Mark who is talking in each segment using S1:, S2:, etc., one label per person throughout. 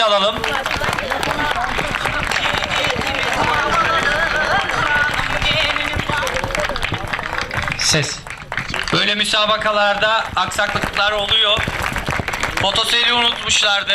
S1: alalım. Ses. Böyle müsabakalarda aksaklıklar oluyor. Fotoseli unutmuşlardı.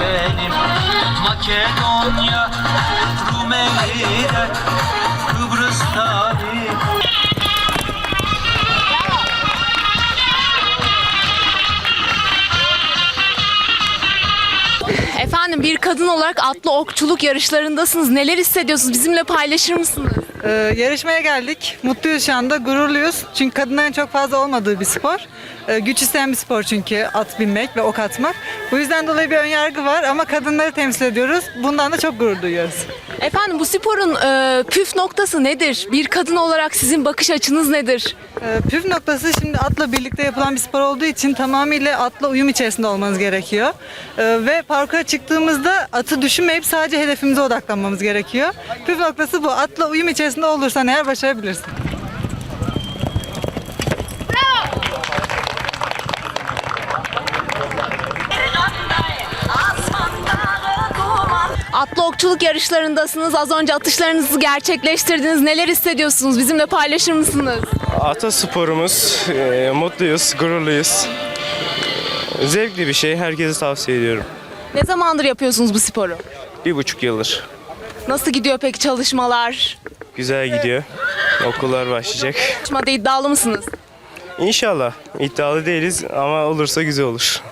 S1: benim Makedonya Rumeli'de Kıbrıs
S2: Efendim bir kadın olarak atlı okçuluk yarışlarındasınız. Neler hissediyorsunuz? Bizimle paylaşır mısınız?
S3: Ee, yarışmaya geldik. Mutluyuz şu anda, gururluyuz. Çünkü kadınların çok fazla olmadığı bir spor. Ee, güç isteyen bir spor çünkü at binmek ve ok atmak. Bu yüzden dolayı bir önyargı var ama kadınları temsil ediyoruz. Bundan da çok gurur duyuyoruz.
S2: Efendim bu sporun e, püf noktası nedir? Bir kadın olarak sizin bakış açınız nedir?
S3: Ee, püf noktası şimdi atla birlikte yapılan bir spor olduğu için tamamıyla atla uyum içerisinde olmanız gerekiyor. Ee, ve parkura çıktığımızda atı düşünmeyip sadece hedefimize odaklanmamız gerekiyor. Püf noktası bu. Atla uyum içerisinde olursan eğer başarabilirsin.
S2: Okçuluk yarışlarındasınız. Az önce atışlarınızı gerçekleştirdiniz. Neler hissediyorsunuz? Bizimle paylaşır mısınız?
S4: Ata sporumuz, e, mutluyuz, gururluyuz. Zevkli bir şey, herkese tavsiye ediyorum.
S2: Ne zamandır yapıyorsunuz bu sporu?
S4: Bir buçuk yıldır.
S2: Nasıl gidiyor peki çalışmalar?
S4: Güzel gidiyor. Okullar başlayacak.
S2: Çalışmada iddialı mısınız?
S4: İnşallah. iddialı değiliz ama olursa güzel olur.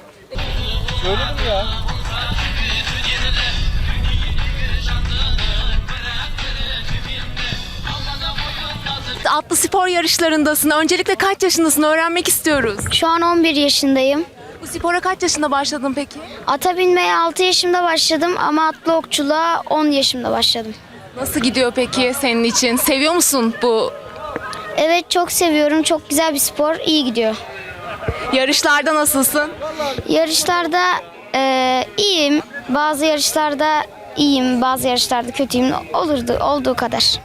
S2: Atlı spor yarışlarındasın. Öncelikle kaç yaşındasın öğrenmek istiyoruz.
S5: Şu an 11 yaşındayım.
S2: Bu spora kaç yaşında başladın peki?
S5: Ata binmeye 6 yaşımda başladım ama atlı okçuluğa 10 yaşımda başladım.
S2: Nasıl gidiyor peki senin için? Seviyor musun bu
S5: Evet çok seviyorum. Çok güzel bir spor. iyi gidiyor.
S2: yarışlarda nasılsın?
S5: Yarışlarda eee, iyiyim. Bazı yarışlarda iyiyim. Bazı yarışlarda kötüyüm. Olurdu olduğu kadar.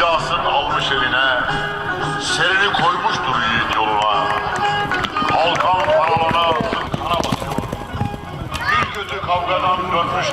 S6: Cidasını almış eline, serini koymuştur yiğit yoluna. Kalkan paralına zırhına basıyor. Bir gözü kavgadan dönmüş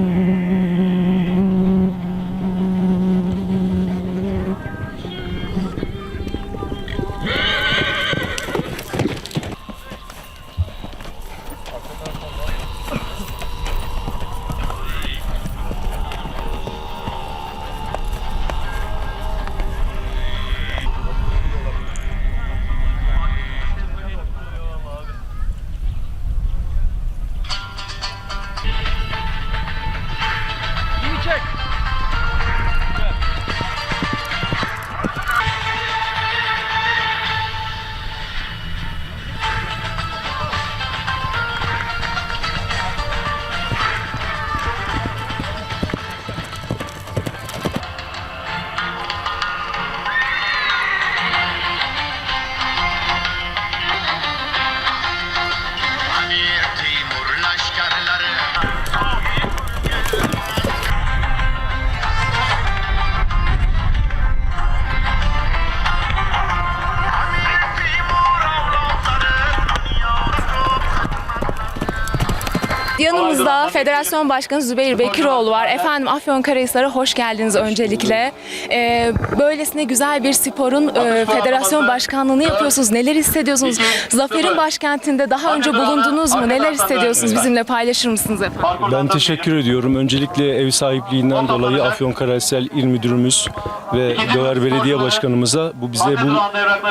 S6: Я не
S2: Yanımızda Federasyon Başkanı Zübeyir Bekiroğlu var. Efendim Afyonkarahisar'a hoş geldiniz öncelikle. Ee, böylesine güzel bir sporun e, federasyon başkanlığını yapıyorsunuz. Neler hissediyorsunuz? Zafer'in başkentinde daha önce bulundunuz mu? Neler hissediyorsunuz? Bizimle paylaşır mısınız efendim?
S7: Ben teşekkür ediyorum. Öncelikle ev sahipliğinden dolayı Afyonkarahisar İl Müdürümüz ve Döver Belediye Başkanımıza bu bize bu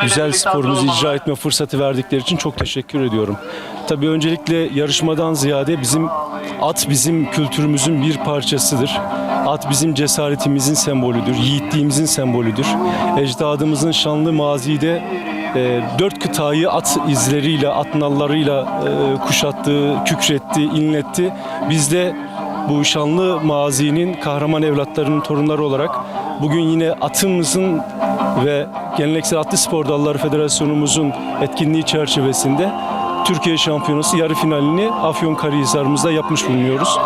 S7: güzel sporumuzu icra etme fırsatı verdikleri için çok teşekkür ediyorum. Tabii öncelikle yarışmadan ziyade bizim at bizim kültürümüzün bir parçasıdır. At bizim cesaretimizin sembolüdür, yiğitliğimizin sembolüdür. Ecdadımızın şanlı mazide e, dört kıtayı at izleriyle, at nallarıyla e, kuşattı, kükretti, inletti. Biz de bu şanlı mazinin kahraman evlatlarının torunları olarak bugün yine atımızın ve Geleneksel Atlı Spor Dalları Federasyonumuzun etkinliği çerçevesinde Türkiye Şampiyonası yarı finalini Afyonkarahisar'ımızda yapmış bulunuyoruz.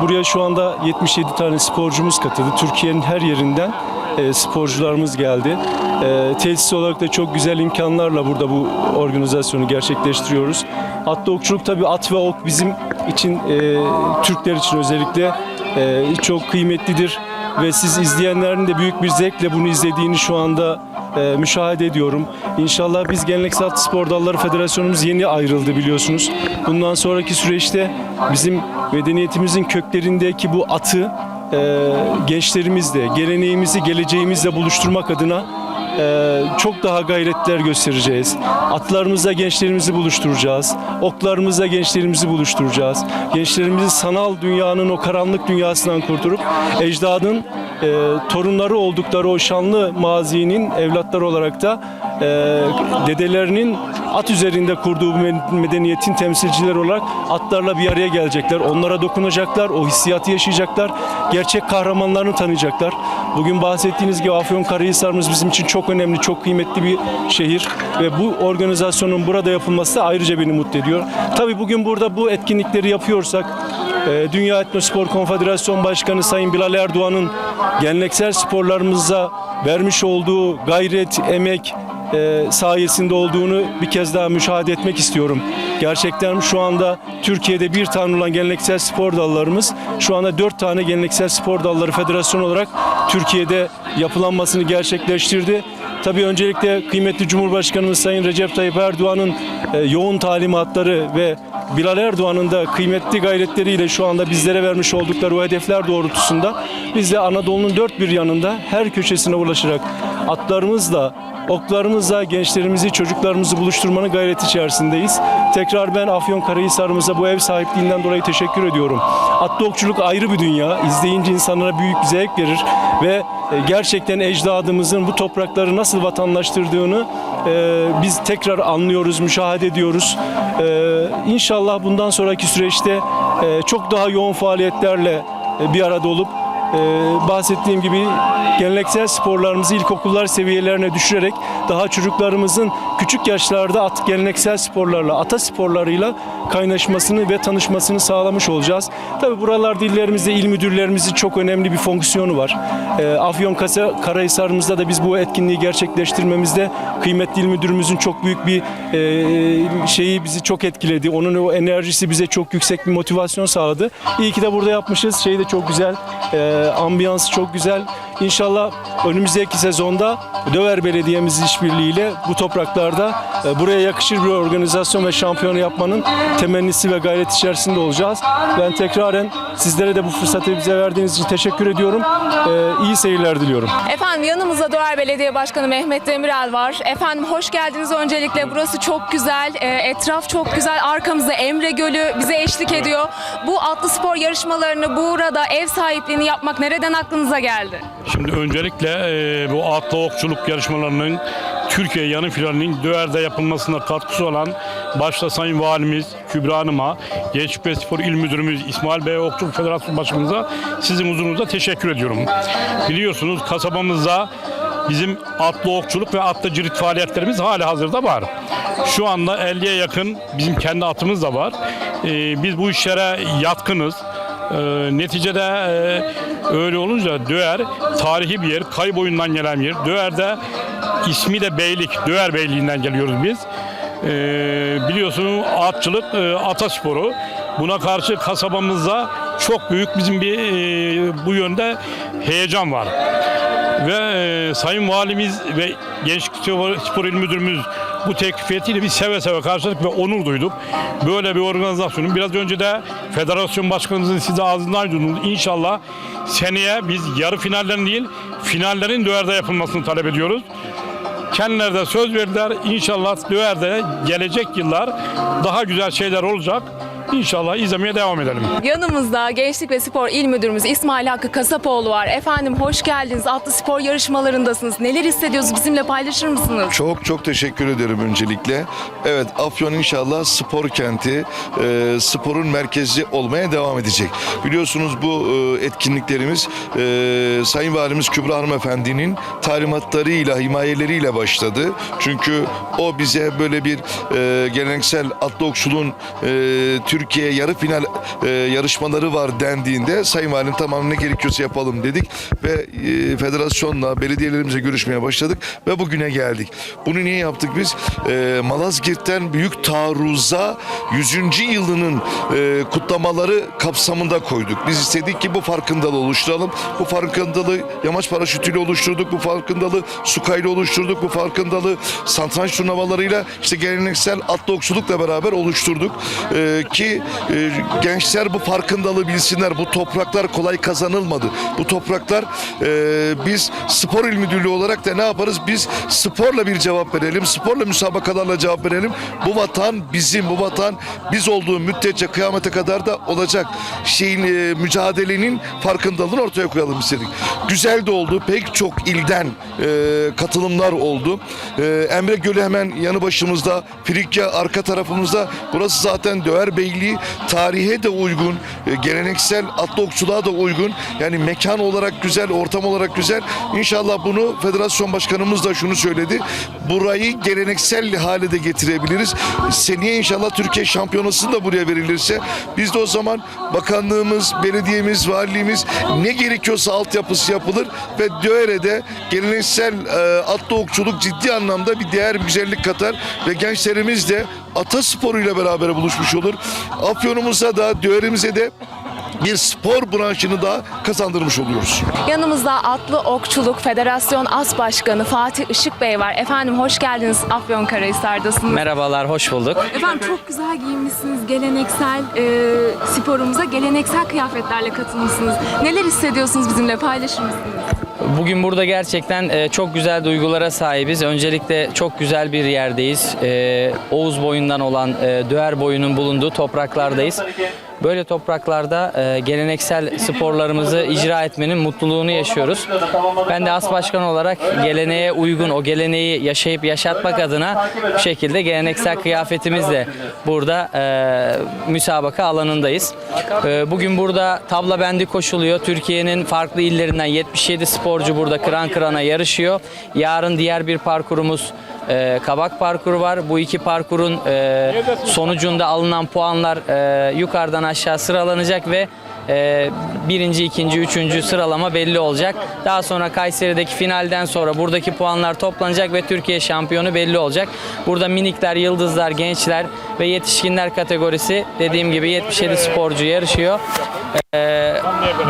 S7: Buraya şu anda 77 tane sporcumuz katıldı. Türkiye'nin her yerinden e, sporcularımız geldi. E, tesis olarak da çok güzel imkanlarla burada bu organizasyonu gerçekleştiriyoruz. Atlı okçuluk tabii at ve ok bizim için e, Türkler için özellikle e, çok kıymetlidir ve siz izleyenlerin de büyük bir zevkle bunu izlediğini şu anda e, müşahede ediyorum. İnşallah biz Geleneksel Spor Dalları Federasyonumuz yeni ayrıldı biliyorsunuz. Bundan sonraki süreçte bizim medeniyetimizin köklerindeki bu atı e, gençlerimizle, geleneğimizi geleceğimizle buluşturmak adına e, çok daha gayretler göstereceğiz. Atlarımızla gençlerimizi buluşturacağız. Oklarımızla gençlerimizi buluşturacağız. Gençlerimizi sanal dünyanın o karanlık dünyasından kurturup ecdadın e, torunları oldukları o şanlı mazinin evlatları olarak da e, dedelerinin at üzerinde kurduğu me- medeniyetin temsilcileri olarak atlarla bir araya gelecekler. Onlara dokunacaklar, o hissiyatı yaşayacaklar. Gerçek kahramanlarını tanıyacaklar. Bugün bahsettiğiniz gibi Afyonkarahisar'ımız bizim için çok önemli, çok kıymetli bir şehir ve bu organizasyonun burada yapılması da ayrıca beni mutlu ediyor. Tabii bugün burada bu etkinlikleri yapıyorsak Dünya Etnospor Konfederasyon Başkanı Sayın Bilal Erdoğan'ın geleneksel sporlarımıza vermiş olduğu gayret, emek, e, sayesinde olduğunu bir kez daha müşahede etmek istiyorum. Gerçekten şu anda Türkiye'de bir tane olan geleneksel spor dallarımız şu anda dört tane geleneksel spor dalları federasyon olarak Türkiye'de yapılanmasını gerçekleştirdi. Tabii öncelikle kıymetli Cumhurbaşkanımız Sayın Recep Tayyip Erdoğan'ın e, yoğun talimatları ve Bilal Erdoğan'ın da kıymetli gayretleriyle şu anda bizlere vermiş oldukları o hedefler doğrultusunda biz de Anadolu'nun dört bir yanında her köşesine ulaşarak atlarımızla, oklarımızla gençlerimizi, çocuklarımızı buluşturmanın gayreti içerisindeyiz. Tekrar ben Afyonkarahisar'ımıza bu ev sahipliğinden dolayı teşekkür ediyorum. Atlı okçuluk ayrı bir dünya. İzleyince insanlara büyük bir zevk verir ve e, gerçekten ecdadımızın bu toprakları nasıl vatandaştırdığını e, biz tekrar anlıyoruz, müşahede ediyoruz. E, İnşallah bundan sonraki süreçte e, çok daha yoğun faaliyetlerle e, bir arada olup bahsettiğim gibi geleneksel sporlarımızı ilkokullar seviyelerine düşürerek daha çocuklarımızın küçük yaşlarda at, geleneksel sporlarla, ata sporlarıyla kaynaşmasını ve tanışmasını sağlamış olacağız. Tabi buralar dillerimizde il müdürlerimizin çok önemli bir fonksiyonu var. E, Afyon Karahisar'ımızda da biz bu etkinliği gerçekleştirmemizde kıymetli il müdürümüzün çok büyük bir e, şeyi bizi çok etkiledi. Onun o enerjisi bize çok yüksek bir motivasyon sağladı. İyi ki de burada yapmışız. Şey de çok güzel. E, ambiyansı çok güzel. İnşallah önümüzdeki sezonda Döver Belediye'miz işbirliğiyle bu topraklarda e, buraya yakışır bir organizasyon ve şampiyonu yapmanın temennisi ve gayret içerisinde olacağız. Ben tekraren sizlere de bu fırsatı bize verdiğiniz için teşekkür ediyorum. E, iyi seyirler diliyorum.
S2: Efendim yanımızda Doğer Belediye Başkanı Mehmet Demirel var. Efendim hoş geldiniz öncelikle. Burası çok güzel, e, etraf çok güzel. Arkamızda Emre Gölü bize eşlik ediyor. Bu atlı spor yarışmalarını burada ev sahipliğini yapmak nereden aklınıza geldi?
S8: Şimdi öncelikle e, bu atlı okçuluk yarışmalarının Türkiye yanı finalinin Döver'de yapılmasına katkısı olan başta Sayın Valimiz Kübra Hanım'a, Gençlik ve Spor İl Müdürümüz İsmail Bey Okçuluk Federasyonu Başkanımıza sizin huzurunuzda teşekkür ediyorum. Biliyorsunuz kasabamızda bizim atlı okçuluk ve atlı cirit faaliyetlerimiz hali hazırda var. Şu anda 50'ye yakın bizim kendi atımız da var. E, biz bu işlere yatkınız. Ee, neticede e, öyle olunca Döğer tarihi bir yer, kay boyundan gelen bir yer. Döğer'de ismi de Beylik, Döğer Beyliği'nden geliyoruz biz. Ee, biliyorsunuz atçılık e, atasporu. Buna karşı kasabamızda çok büyük bizim bir e, bu yönde heyecan var. Ve e, Sayın Valimiz ve Gençlik Spor İl Müdürümüz bu teklifiyetiyle biz seve seve karşıladık ve onur duyduk. Böyle bir organizasyonun biraz önce de federasyon başkanımızın size ağzından duydunuz. İnşallah seneye biz yarı finallerin değil finallerin Döğer'de yapılmasını talep ediyoruz. Kendileri de söz verdiler. İnşallah Döğer'de gelecek yıllar daha güzel şeyler olacak. İnşallah izlemeye devam edelim.
S2: Yanımızda Gençlik ve Spor İl Müdürümüz İsmail Hakkı Kasapoğlu var. Efendim hoş geldiniz. Atlı spor yarışmalarındasınız. Neler hissediyorsunuz? Bizimle paylaşır mısınız?
S9: Çok çok teşekkür ederim öncelikle. Evet Afyon inşallah spor kenti, e, sporun merkezi olmaya devam edecek. Biliyorsunuz bu e, etkinliklerimiz e, Sayın Valimiz Kübra Hanımefendi'nin talimatlarıyla, himayeleriyle başladı. Çünkü o bize böyle bir e, geleneksel atlı okçuluğun e, Türkiye yarı final e, yarışmaları var dendiğinde Sayın Valim tamam ne gerekiyorsa yapalım dedik ve e, federasyonla belediyelerimize görüşmeye başladık ve bugüne geldik. Bunu niye yaptık biz? E, Malazgirt'ten Büyük Taarruz'a 100. yılının e, kutlamaları kapsamında koyduk. Biz istedik ki bu farkındalığı oluşturalım. Bu farkındalığı yamaç paraşütüyle oluşturduk. Bu farkındalığı sukayla oluşturduk. Bu farkındalığı satranç turnuvalarıyla işte geleneksel atlı okçulukla beraber oluşturduk. E, ki e, gençler bu farkındalığı bilsinler. Bu topraklar kolay kazanılmadı. Bu topraklar e, biz spor il müdürlüğü olarak da ne yaparız? Biz sporla bir cevap verelim. Sporla müsabakalarla cevap verelim. Bu vatan bizim. Bu vatan biz olduğu müddetçe kıyamete kadar da olacak. Şeyin e, mücadelenin farkındalığını ortaya koyalım istedik. Güzel de oldu. Pek çok ilden e, katılımlar oldu. E, Emre Gölü hemen yanı başımızda. Frikya arka tarafımızda. Burası zaten Döver Beyliği. Tarihe de uygun. e, geleneksel atlı okçuluğa da uygun. Yani mekan olarak güzel, ortam olarak güzel. İnşallah bunu federasyon başkanımız da şunu söyledi. Burayı geleneksel hale de getirebiliriz. Seneye inşallah Türkiye şampiyonası da buraya verilirse biz de o zaman bakanlığımız, belediyemiz, valiliğimiz ne gerekiyorsa altyapısı yapılır ve Döğere'de geleneksel e, atlı okçuluk ciddi anlamda bir değer, bir güzellik katar ve gençlerimiz de ata sporuyla beraber buluşmuş olur. Afyonumuza da, Döğer'imize de bir spor branşını da kazandırmış oluyoruz.
S2: Yanımızda Atlı Okçuluk Federasyon As Başkanı Fatih Işık Bey var. Efendim hoş geldiniz. Afyonkarahisar'dasınız.
S1: Merhabalar, hoş bulduk.
S2: Efendim çok güzel giyinmişsiniz. Geleneksel e, sporumuza geleneksel kıyafetlerle katılmışsınuz. Neler hissediyorsunuz bizimle paylaşır mısınız?
S1: Bugün burada gerçekten e, çok güzel duygulara sahibiz. Öncelikle çok güzel bir yerdeyiz. E, Oğuz boyundan olan e, Döğer boyunun bulunduğu topraklardayız. Böyle topraklarda e, geleneksel sporlarımızı icra etmenin mutluluğunu yaşıyoruz. Ben de as başkan olarak geleneğe uygun o geleneği yaşayıp yaşatmak adına bu şekilde geleneksel kıyafetimizle burada e, müsabaka alanındayız. E, bugün burada tabla bendi koşuluyor. Türkiye'nin farklı illerinden 77 sporcu burada kıran kırana yarışıyor. Yarın diğer bir parkurumuz e, kabak parkuru var. Bu iki parkurun e, sonucunda alınan puanlar e, yukarıdan aşağı sıralanacak ve e, birinci, ikinci, üçüncü sıralama belli olacak. Daha sonra Kayseri'deki finalden sonra buradaki puanlar toplanacak ve Türkiye şampiyonu belli olacak. Burada minikler, yıldızlar, gençler ve yetişkinler kategorisi dediğim gibi 77 sporcu yarışıyor. Ee,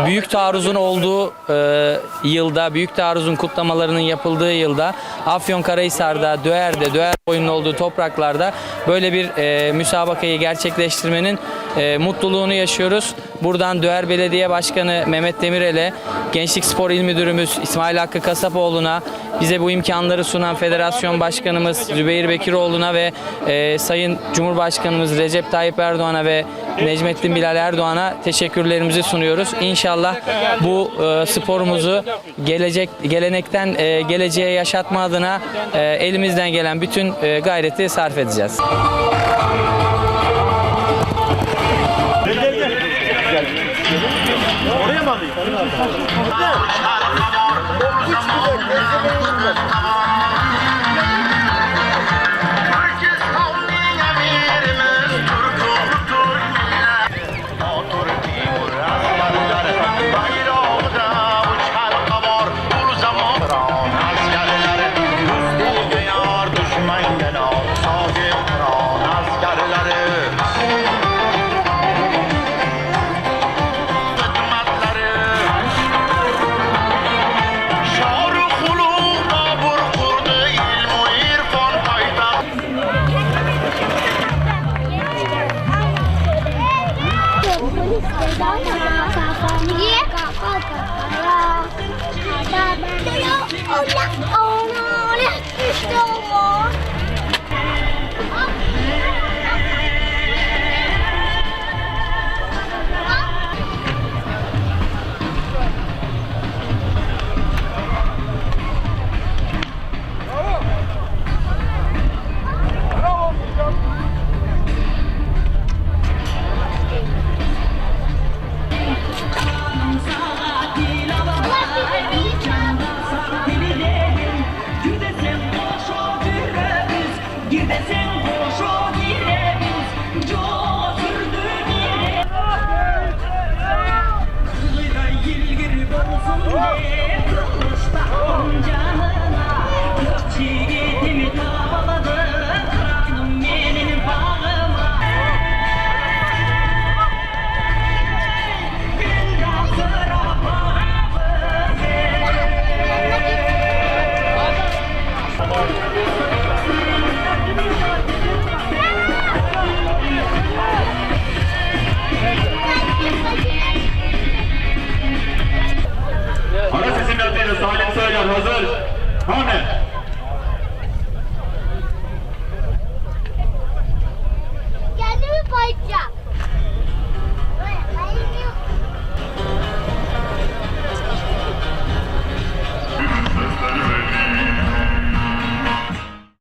S1: büyük taarruzun olduğu e, yılda, büyük taarruzun kutlamalarının yapıldığı yılda Afyonkarahisar'da, Döğer'de, Döğer boyunun olduğu topraklarda böyle bir e, müsabakayı gerçekleştirmenin e, mutluluğunu yaşıyoruz. Buradan Döğer Belediye Başkanı Mehmet Demirel'e, Gençlik Spor İl Müdürümüz İsmail Hakkı Kasapoğlu'na, bize bu imkanları sunan Federasyon Başkanımız Zübeyir Bekiroğlu'na ve e, Sayın Cumhurbaşkanımız Recep Tayyip Erdoğan'a ve Necmettin Bilal Erdoğan'a teşekkürlerimizi sunuyoruz. İnşallah bu e, sporumuzu gelecek gelenekten e, geleceğe yaşatma adına e, elimizden gelen bütün e, gayreti sarf edeceğiz.
S6: Herkes
S10: Oh no, this is so long.